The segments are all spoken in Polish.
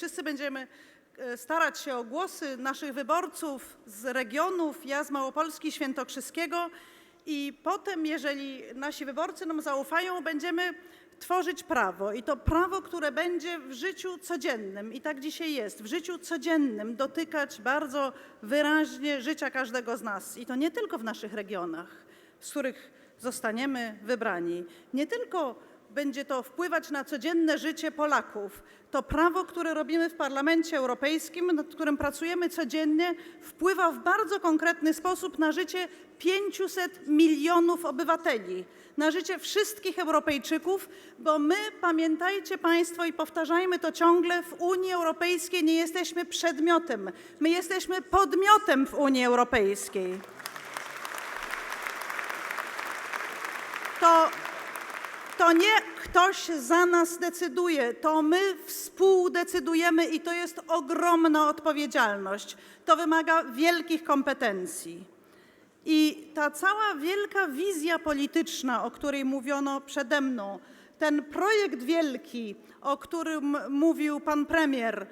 wszyscy będziemy e, starać się o głosy naszych wyborców z regionów, ja z Małopolski Świętokrzyskiego. I potem, jeżeli nasi wyborcy nam zaufają, będziemy tworzyć prawo. I to prawo, które będzie w życiu codziennym, i tak dzisiaj jest, w życiu codziennym dotykać bardzo wyraźnie życia każdego z nas. I to nie tylko w naszych regionach, z których zostaniemy wybrani. Nie tylko będzie to wpływać na codzienne życie Polaków. To prawo, które robimy w Parlamencie Europejskim, nad którym pracujemy codziennie, wpływa w bardzo konkretny sposób na życie 500 milionów obywateli, na życie wszystkich Europejczyków, bo my, pamiętajcie Państwo i powtarzajmy to ciągle, w Unii Europejskiej nie jesteśmy przedmiotem, my jesteśmy podmiotem w Unii Europejskiej. To to nie ktoś za nas decyduje, to my współdecydujemy i to jest ogromna odpowiedzialność. To wymaga wielkich kompetencji. I ta cała wielka wizja polityczna, o której mówiono przede mną, ten projekt wielki, o którym mówił pan premier,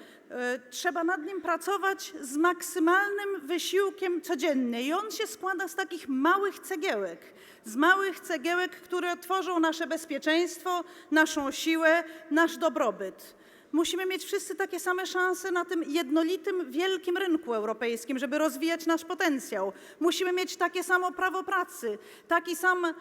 trzeba nad nim pracować z maksymalnym wysiłkiem codziennie. I on się składa z takich małych cegiełek, z małych cegiełek, które tworzą nasze bezpieczeństwo, naszą siłę, nasz dobrobyt. Musimy mieć wszyscy takie same szanse na tym jednolitym, wielkim rynku europejskim, żeby rozwijać nasz potencjał. Musimy mieć takie samo prawo pracy, taki sam e,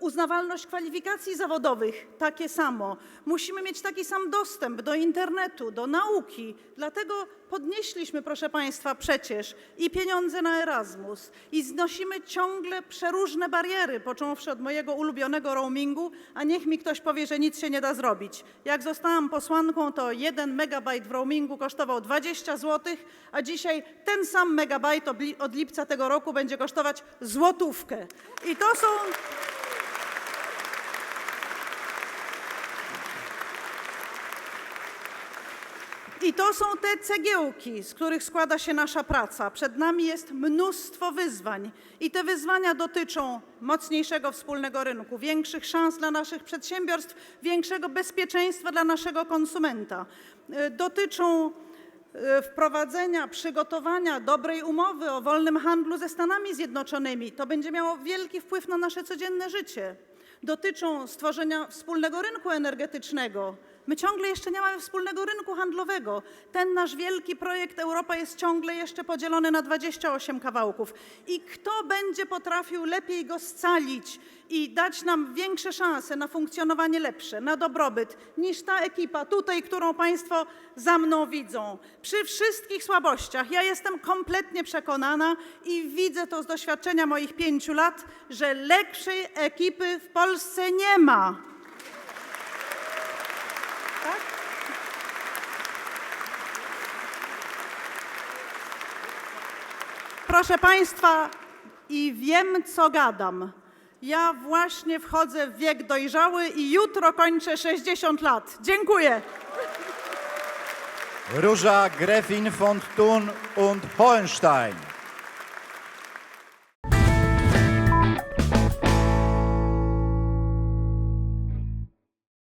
uznawalność kwalifikacji zawodowych, takie samo. Musimy mieć taki sam dostęp do internetu, do nauki. Dlatego podnieśliśmy, proszę Państwa, przecież i pieniądze na Erasmus, i znosimy ciągle przeróżne bariery, począwszy od mojego ulubionego roamingu, a niech mi ktoś powie, że nic się nie da zrobić. Jak zostałam posłanką, to jeden megabajt w roamingu kosztował 20 zł, a dzisiaj ten sam megabajt od lipca tego roku będzie kosztować złotówkę. I to są I to są te cegiełki, z których składa się nasza praca. Przed nami jest mnóstwo wyzwań i te wyzwania dotyczą mocniejszego wspólnego rynku, większych szans dla naszych przedsiębiorstw, większego bezpieczeństwa dla naszego konsumenta. Y, Dotyczą y, wprowadzenia, przygotowania dobrej umowy o wolnym handlu ze Stanami Zjednoczonymi. To będzie miało wielki wpływ na nasze codzienne życie. Dotyczą stworzenia wspólnego rynku energetycznego. My ciągle jeszcze nie mamy wspólnego rynku handlowego. Ten nasz wielki projekt Europa jest ciągle jeszcze podzielony na 28 kawałków. I kto będzie potrafił lepiej go scalić i dać nam większe szanse na funkcjonowanie lepsze, na dobrobyt, niż ta ekipa tutaj, którą Państwo za mną widzą. Przy wszystkich słabościach ja jestem kompletnie przekonana i widzę to z doświadczenia moich pięciu lat, że lepszej ekipy w Polsce nie ma. Proszę Państwa, i wiem, co gadam. Ja właśnie wchodzę w wiek dojrzały i jutro kończę 60 lat. Dziękuję. Róża Gräfin von Thun und Hohenstein.